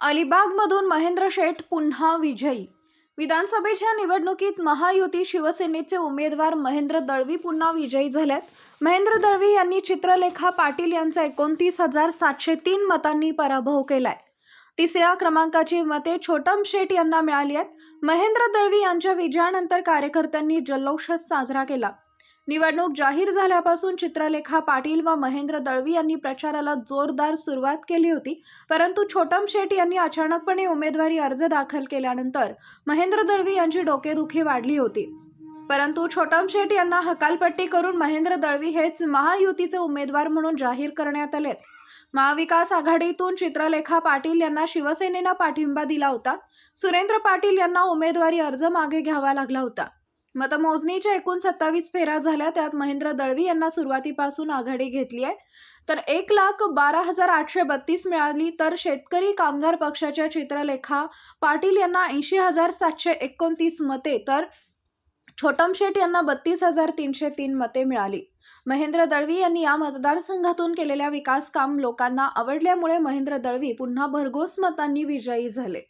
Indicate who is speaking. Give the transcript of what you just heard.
Speaker 1: अलिबागमधून महेंद्र शेठ पुन्हा विजयी. विधानसभेच्या निवडणुकीत महायुती शिवसेनेचे उमेदवार महेंद्र दळवी पुन्हा विजयी झाल्यात. महेंद्र दळवी यांनी चित्रलेखा पाटील यांचा एकोणतीस हजार सातशे तीन मतांनी पराभव केलाय. तिसऱ्या क्रमांकाची मते छोटम शेठ यांना मिळाली आहेत. महेंद्र दळवी यांच्या विजयानंतर कार्यकर्त्यांनी जल्लोष साजरा केला. निवडणूक जाहीर झाल्यापासून चित्रलेखा पाटील व महेंद्र दळवी यांनी प्रचाराला जोरदार सुरुवात केली होती. परंतु छोटम शेट यांनी अचानकपणे उमेदवारी अर्ज दाखल केल्यानंतर महेंद्र दळवी यांची डोकेदुखी वाढली होती. परंतु छोटम शेट यांना हकालपट्टी करून महेंद्र दळवी हेच महायुतीचे उमेदवार म्हणून जाहीर करण्यात आले महाविकास आघाडीतून चित्रलेखा पाटील यांना शिवसेनेनं पाठिंबा दिला होता. सुरेंद्र पाटील यांना उमेदवारी अर्ज मागे घ्यावा लागला होता. मतमोजणीच्या एकूण सत्तावीस फेऱ्या झाल्या. त्यात महेंद्र दळवी यांना सुरुवातीपासून आघाडी घेतली आहे. तर एक लाख बारा हजार आठशे बत्तीस मिळाली. तर शेतकरी कामगार पक्षाच्या चित्रलेखा पाटील यांना ऐंशी हजार सातशे एकोणतीस मते तर छोटम शेठ यांना बत्तीस हजार तीनशे तीन मते मिळाली. महेंद्र दळवी यांनी या मतदारसंघातून केलेल्या विकास काम लोकांना आवडल्यामुळे महेंद्र दळवी पुन्हा भरघोस मतांनी विजयी झाले.